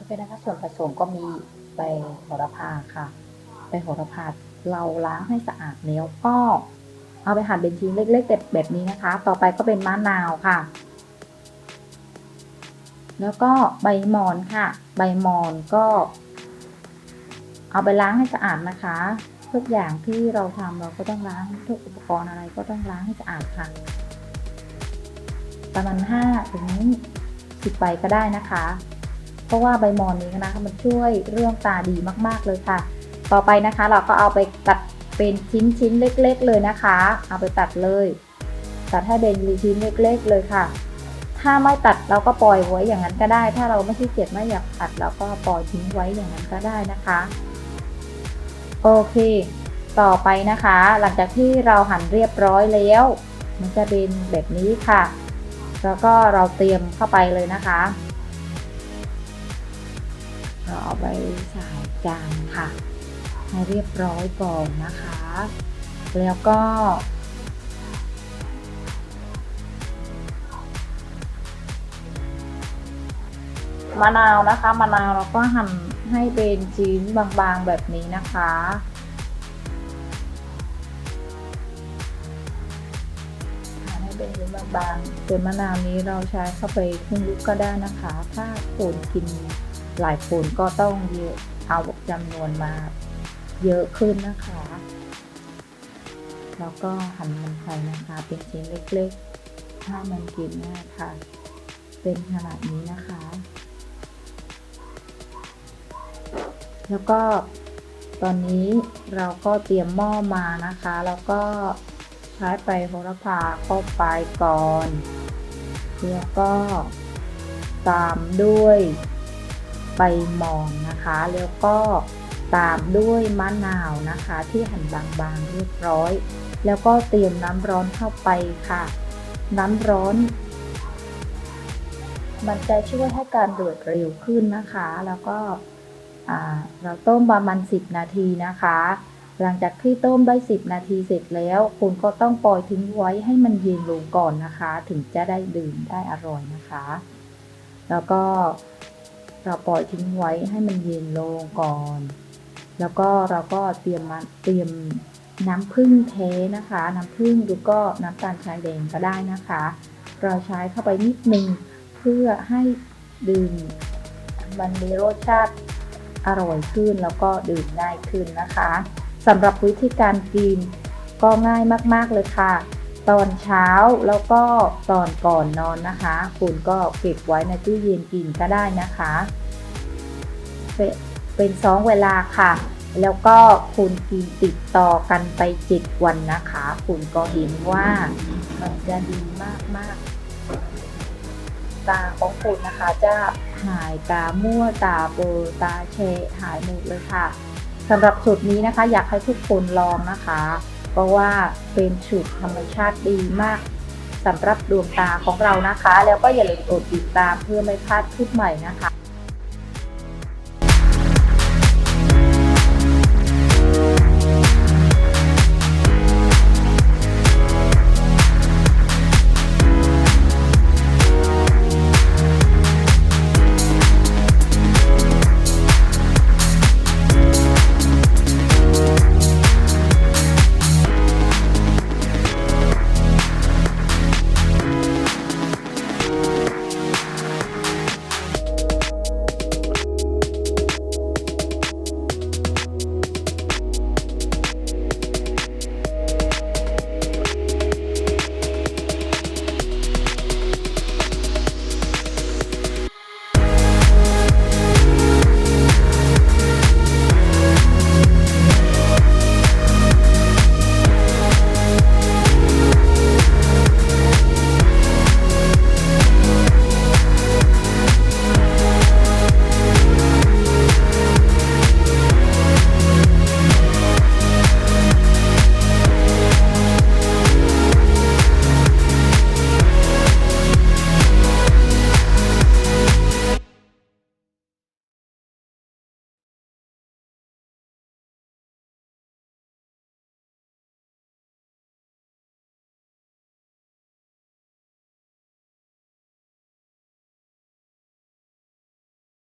โอเคนะคะส่วนผสมก็มีใบโหระพาค่ะใบโหระพาเราล้างให้สะอาดแล้วก็เอาไปหั่นเป็นชิ้นเล็กๆแบบนี้นะคะ ต่อไปก็เป็นมะนาวค่ะ แล้วก็ใบมอนค่ะ ใบมอนก็ เอาไปล้างให้สะอาดนะคะ ทุกอย่างที่เราทำเราก็ต้องล้างทุกอุปกรณ์อะไรก็ต้องล้างให้สะอาดค่ะ ประมาณห้าถึงสิบใบก็ได้นะคะ เพราะว่าใบมอนนี้นะคะมันช่วยเรื่องตาดีมากๆเลยค่ะ ต่อไปนะคะเราก็เอาไปตัดเป็นชิ้นชิ้นๆเล็ก ๆ เลยนะคะ เอาไปตัดเลย ตัดให้เป็นชิ้นเล็ก ๆ เลยค่ะ ถ้าไม่ตัดเราก็ปล่อยไว้อย่างนั้นก็ได้ ถ้าเราไม่ขี้เกียจไม่อยากตัดเราก็ปล่อยทิ้งไว้อย่างนั้นก็ได้นะคะโอเค ต่อไปนะคะ หลังจากที่เราหั่นเรียบร้อยแล้ว มันจะเป็นแบบนี้ค่ะ แล้วก็เราเตรียมเข้าไปเลยนะคะ เราเอาไปใส่จานค่ะ ให้เรียบร้อยก่อนนะคะ แล้วก็มะนาวนะคะมะนาวเราก็หั่นให้เป็นชิ้นบางๆแบบนี้นะคะ หั่นให้เป็นชิ้นบางๆส่วนมะนาวนี้เราใช้เข้าไปครึ่งลูกก็ได้นะคะ ถ้าคนกิน หลายคนก็ต้องเอะเอาจำนวนมาเยอะขึ้นนะคะ แล้วก็หั่นมันไปนะคะ เป็นชิ้นเล็กๆ ถ้ามันกินง่ายค่ะ เป็นขนาดนี้นะคะ แล้วก็ตอนนี้เราก็เตรียมหม้อมานะคะ แล้วก็ใช้ไปโหระพาเข้าไปก่อน แล้วก็ตามด้วย ใบหมอนนะคะ แล้วก็ตามด้วยมะนาวนะคะ ที่หั่นบางๆเรียบร้อย แล้วก็เตรียมน้ำร้อนเข้าไปค่ะ น้ำร้อน มันจะช่วยให้การเดือดเร็วขึ้นนะคะ แล้วก็เราต้มประมาณ 10 นาทีนะคะ หลังจากที่ต้มได้ 10 นาทีเสร็จแล้ว คุณก็ต้องปล่อยทิ้งไว้ให้มันเย็นลงก่อนนะคะ ถึงจะได้ดื่มได้อร่อยนะคะ แล้วก็ เราปล่อยทิ้งไว้ให้มันเย็นลงก่อน แล้วก็เราก็เตรียมมาเตรียมน้ำผึ้งแท้นะคะ น้ำผึ้งหรือก็น้ำตาลทรายแดงก็ได้นะคะ เราใช้เข้าไปนิดนึงเพื่อให้ดื่มมันมีรสชาติอร่อยขึ้นแล้วก็ดื่มง่ายขึ้นนะคะสำหรับวิธีการกินก็ง่ายมาก ๆ เลยค่ะ ตอนเช้าแล้วก็ตอนก่อนนอนนะคะ คุณก็เก็บไว้ในตู้เย็นกินก็ได้นะคะเป็นเป็นสองเวลาค่ะ แล้วก็คุณกินติดต่อกันไปเจ็ดวันนะคะ คุณก็เห็นว่ามันจะดีมากๆ ตาของคุณนะคะจะหายตามั่วตาเบลอตาเชะหายหมดเลยค่ะสำหรับสูตรนี้นะคะ อยากให้ทุกคนลองนะคะ เพราะว่าเป็นสูตรธรรมชาติดีมากสำหรับดวงตาของเรานะคะ แล้วก็อย่าลืมกดติดตามเพื่อไม่พลาดคลิปใหม่นะคะ